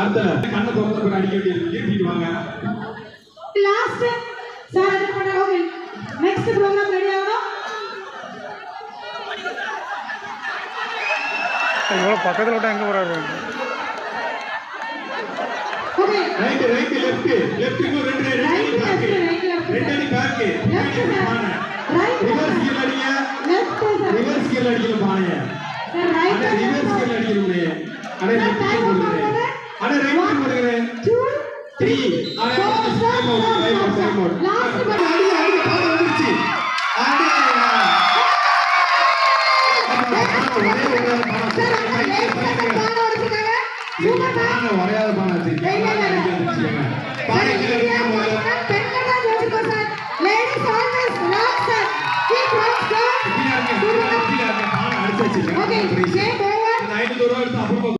அடுத்த கண்ணை திறந்த பிறகு அடிக்க வேண்டியது. இருட்டிட்டு வாங்க. லாஸ்ட் சார் அது பண்ண ஓகே. நெக்ஸ்ட் ப்ரோக்ராம் ரெடி ஆகணும் இவ்வளோ பக்கத்தில் விட்டா எங்கே போகிறாரு okay right right left left இன்னும் ரெண்டு ரெண்டு பேக். ரெண்டு அடி பேக். Right, reverse. கீழ அடிங்க. லெஃப்ட் ரிவர்ஸ் கீழ அடிக்கல பானைய. சார் ரைட் லெஃப்ட் கீழ போடுங்க அட ரைட் போடுங்க டூ 3 அட time out time out time out last அடி அடி பானை வந்துருச்சு அடி ஒரே ஒரு பானை சார் கையில கையில பானை உடைச்சிட்டாங்க சூப்பர் மேம் பானை உடையாத பானை வச்சிருக்கீங்க இல்ல, இல்ல, இல்ல. பானை கீழ அடிக்க முதல்ல Ladies always rock, sir. Keep rock, sir. கீழ அடிக்க கீழ அடிக்க பானை அடிச்சு வச்சிருக்கேன்.